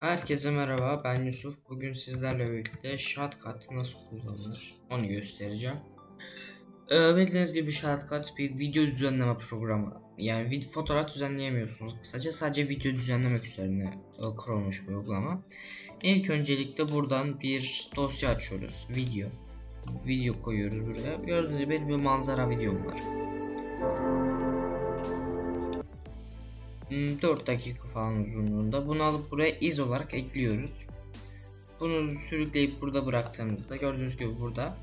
Herkese merhaba ben Yusuf. Bugün sizlerle birlikte Shotcut nasıl kullanılır onu göstereceğim. Ee, bildiğiniz gibi Shotcut bir video düzenleme programı. Yani vid fotoğraf düzenleyemiyorsunuz. Kısaca sadece video düzenlemek üzerine e, kurulmuş bir uygulama. İlk öncelikle buradan bir dosya açıyoruz. Video. Video koyuyoruz buraya. Gördüğünüz gibi bir manzara videom var. Hmm, 4 dakika falan uzunluğunda. Bunu alıp buraya iz olarak ekliyoruz. Bunu sürükleyip burada bıraktığımızda gördüğünüz gibi burada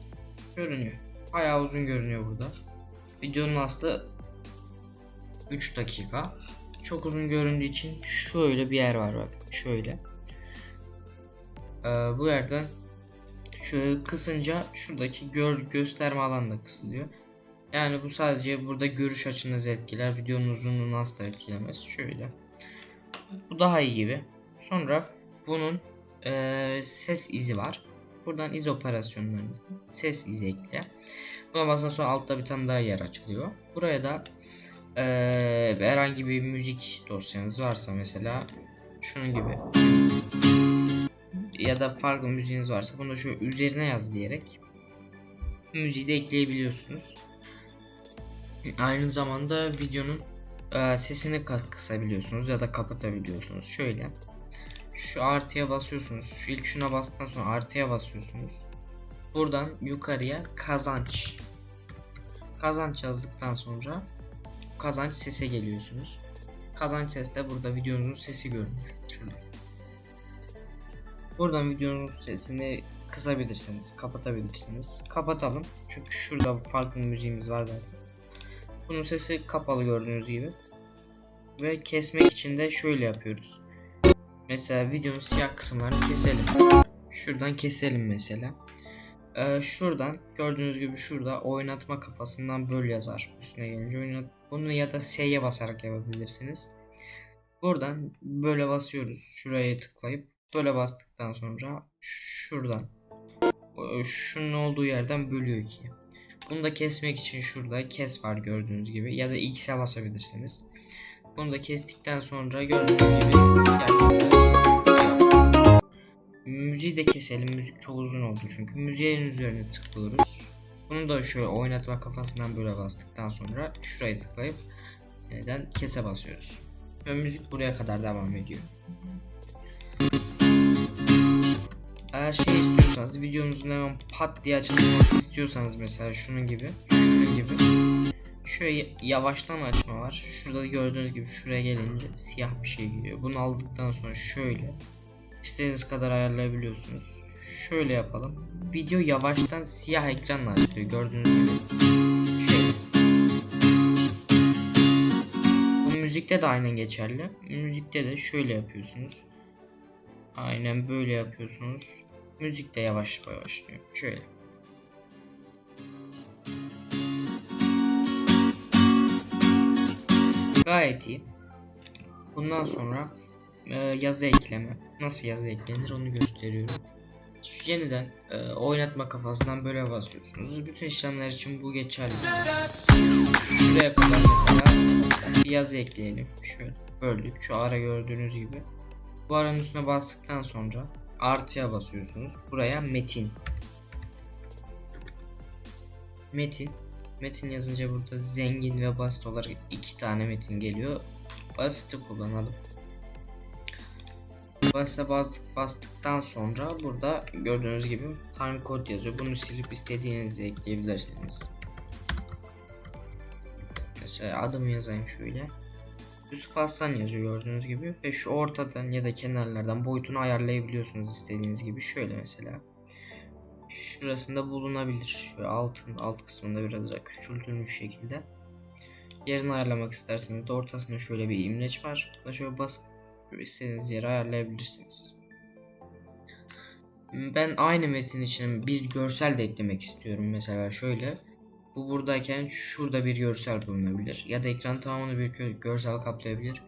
görünüyor. Bayağı uzun görünüyor burada. Videonun aslı 3 dakika. Çok uzun göründüğü için şöyle bir yer var bak. Şöyle. Ee, bu yerden şöyle kısınca şuradaki gör gösterme alanı da kısılıyor. Yani bu sadece burada görüş açınızı etkiler. Videonun uzunluğunu asla etkilemez. Şöyle. Bu daha iyi gibi. Sonra bunun eee, ses izi var. Buradan iz operasyonlarında ses izi ekle. Buna bastıktan sonra altta bir tane daha yer açılıyor. Buraya da eee, herhangi bir müzik dosyanız varsa mesela şunun gibi ya da farklı müziğiniz varsa bunu da şu üzerine yaz diyerek müziği de ekleyebiliyorsunuz. Aynı zamanda videonun e, sesini kısabiliyorsunuz ya da kapatabiliyorsunuz. Şöyle. Şu artıya basıyorsunuz. Şu ilk şuna bastıktan sonra artıya basıyorsunuz. Buradan yukarıya kazanç. Kazanç yazdıktan sonra kazanç sese geliyorsunuz. Kazanç ses de burada videonuzun sesi görünür. Şurada. Buradan videonuzun sesini kısabilirsiniz, kapatabilirsiniz. Kapatalım. Çünkü şurada farklı müziğimiz var zaten. Bunun sesi kapalı gördüğünüz gibi. Ve kesmek için de şöyle yapıyoruz. Mesela videonun siyah kısımlarını keselim. Şuradan keselim mesela. Ee, şuradan gördüğünüz gibi şurada oynatma kafasından böl yazar. Üstüne gelince oynat. Bunu ya da S'ye basarak yapabilirsiniz. Buradan böyle basıyoruz. Şuraya tıklayıp böyle bastıktan sonra şuradan şunun olduğu yerden bölüyor ikiye. Bunu da kesmek için şurada kes var gördüğünüz gibi ya da X'e basabilirsiniz. Bunu da kestikten sonra gördüğünüz gibi siyah Müziği de keselim. Müzik çok uzun oldu çünkü. Müziğin üzerine tıklıyoruz. Bunu da şöyle oynatma kafasından böyle bastıktan sonra şuraya tıklayıp yeniden kese basıyoruz. Ve müzik buraya kadar devam ediyor. Eğer şey istiyorsanız videonuzun hemen pat diye açılmasını istiyorsanız mesela şunun gibi şunun gibi şöyle yavaştan açma var. Şurada gördüğünüz gibi şuraya gelince siyah bir şey geliyor. Bunu aldıktan sonra şöyle istediğiniz kadar ayarlayabiliyorsunuz. Şöyle yapalım. Video yavaştan siyah ekranla açılıyor gördüğünüz gibi. Şöyle. Bu müzikte de aynen geçerli. Müzikte de şöyle yapıyorsunuz. Aynen böyle yapıyorsunuz. Müzik de yavaş başlıyor. Şöyle. Gayet iyi. Bundan sonra e, yazı ekleme. Nasıl yazı eklenir onu gösteriyorum. Yeniden e, oynatma kafasından böyle basıyorsunuz. Bütün işlemler için bu geçerli. Şuraya kadar mesela bir yazı ekleyelim. Şöyle böldük. Şu ara gördüğünüz gibi. Bu aranın üstüne bastıktan sonra artıya basıyorsunuz. Buraya metin. Metin. Metin yazınca burada zengin ve basit olarak iki tane metin geliyor. Basiti kullanalım. Basite bas, bastıktan sonra burada gördüğünüz gibi time code yazıyor. Bunu silip istediğinizi ekleyebilirsiniz. Mesela adımı yazayım şöyle. Yusuf Aslan yazıyor gördüğünüz gibi ve şu ortadan ya da kenarlardan boyutunu ayarlayabiliyorsunuz istediğiniz gibi. Şöyle mesela. Şurasında bulunabilir. Şöyle altın alt kısmında biraz daha küçültülmüş şekilde. Yerini ayarlamak isterseniz de ortasında şöyle bir imleç var. Burada şöyle basıp istediğiniz yere ayarlayabilirsiniz. Ben aynı metin için bir görsel de eklemek istiyorum. Mesela şöyle. Bu buradayken şurada bir görsel bulunabilir. Ya da ekran tamamını bir gö- görsel kaplayabilir.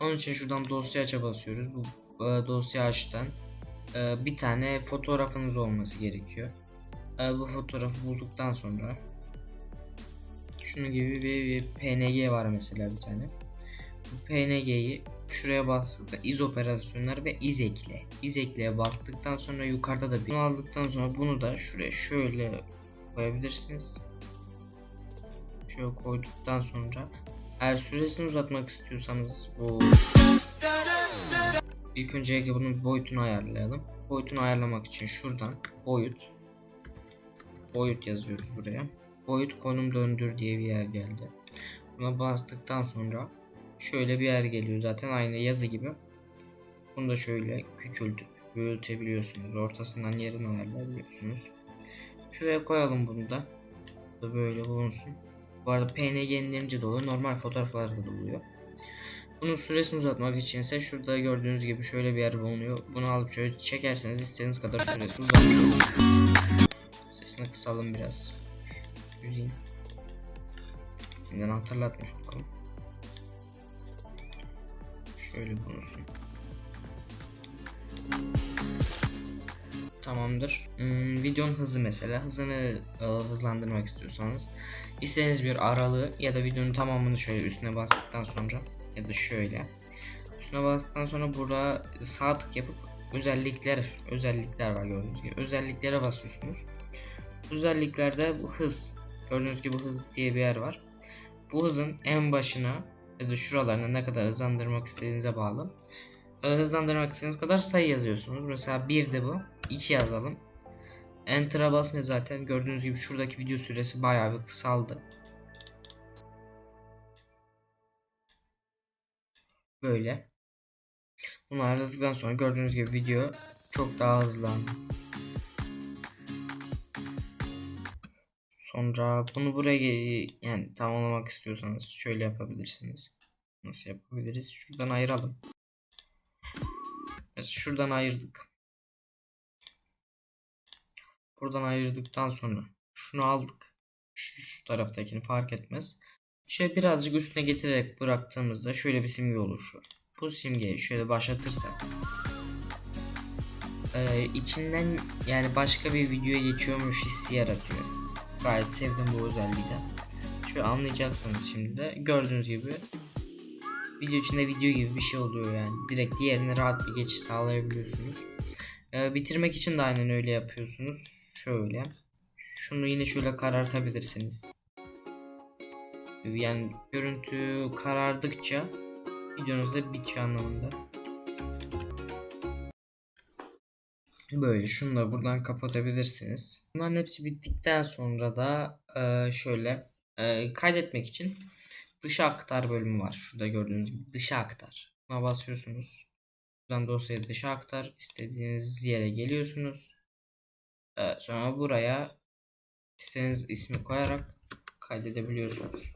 Onun için şuradan dosya aça basıyoruz. Bu e, dosya açtan e, bir tane fotoğrafınız olması gerekiyor. E, bu fotoğrafı bulduktan sonra şunun gibi bir, bir PNG var mesela bir tane. Bu PNG'yi şuraya bastıkta iz operasyonları ve iz ekle. İz ekleye bastıktan sonra yukarıda da bunu aldıktan sonra bunu da şuraya şöyle koyabilirsiniz. Şöyle koyduktan sonra eğer süresini uzatmak istiyorsanız bu ilk önce bunun boyutunu ayarlayalım. Boyutunu ayarlamak için şuradan boyut boyut yazıyoruz buraya. Boyut konum döndür diye bir yer geldi. Buna bastıktan sonra şöyle bir yer geliyor zaten aynı yazı gibi. Bunu da şöyle küçültüp büyütebiliyorsunuz. Ortasından yerini ayarlayabiliyorsunuz. Şuraya koyalım bunu da. Da böyle bulunsun. Bu arada PNG indirilince de oluyor. Normal fotoğraflarda da oluyor. Bunun süresini uzatmak için ise şurada gördüğünüz gibi şöyle bir yer bulunuyor. Bunu alıp şöyle çekerseniz istediğiniz kadar süresi uzatmış olur. Sesini kısalım biraz. Müziğin. Yeniden hatırlatmış olalım. Şöyle bulunsun. Tamamdır. Hmm, videonun hızı mesela. Hızını e, hızlandırmak istiyorsanız istediğiniz bir aralığı ya da videonun tamamını şöyle üstüne bastıktan sonra ya da şöyle üstüne bastıktan sonra burada sağ tık yapıp özellikler özellikler var gördüğünüz gibi özelliklere basıyorsunuz. Özelliklerde bu hız gördüğünüz gibi hız diye bir yer var. Bu hızın en başına ya da şuralarına ne kadar hızlandırmak istediğinize bağlı. Hızlandırmak istediğiniz kadar sayı yazıyorsunuz. Mesela 1 de bu. 2 yazalım. Enter'a basınca zaten gördüğünüz gibi şuradaki video süresi bayağı bir kısaldı. Böyle. Bunu ayarladıktan sonra gördüğünüz gibi video çok daha hızlandı. Sonra bunu buraya yani tamamlamak istiyorsanız şöyle yapabilirsiniz. Nasıl yapabiliriz? Şuradan ayıralım. Mesela şuradan ayırdık. Buradan ayırdıktan sonra şunu aldık. Şu, şu taraftakini fark etmez. Şöyle birazcık üstüne getirerek bıraktığımızda şöyle bir simge oluşuyor. Bu simgeyi şöyle başlatırsak e, içinden yani başka bir videoya geçiyormuş hissi yaratıyor. Gayet sevdim bu özelliği de. Şöyle anlayacaksınız şimdi de. Gördüğünüz gibi video içinde video gibi bir şey oluyor yani. Direkt diğerine rahat bir geçiş sağlayabiliyorsunuz. Ee, bitirmek için de aynen öyle yapıyorsunuz. Şöyle. Şunu yine şöyle karartabilirsiniz. Yani görüntü karardıkça videonuz da bitiyor anlamında. Böyle şunu da buradan kapatabilirsiniz. Bunların hepsi bittikten sonra da e, şöyle e, kaydetmek için dışa aktar bölümü var. Şurada gördüğünüz gibi dışa aktar. Buna basıyorsunuz. Buradan dosyayı dışa aktar. istediğiniz yere geliyorsunuz. E, sonra buraya istediğiniz ismi koyarak kaydedebiliyorsunuz.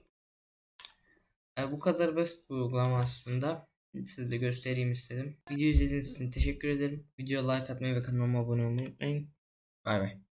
E, bu kadar basit bir uygulama aslında. Size de göstereyim istedim. Video izlediğiniz için teşekkür ederim. Videoya like atmayı ve kanalıma abone olmayı unutmayın. Bay bay.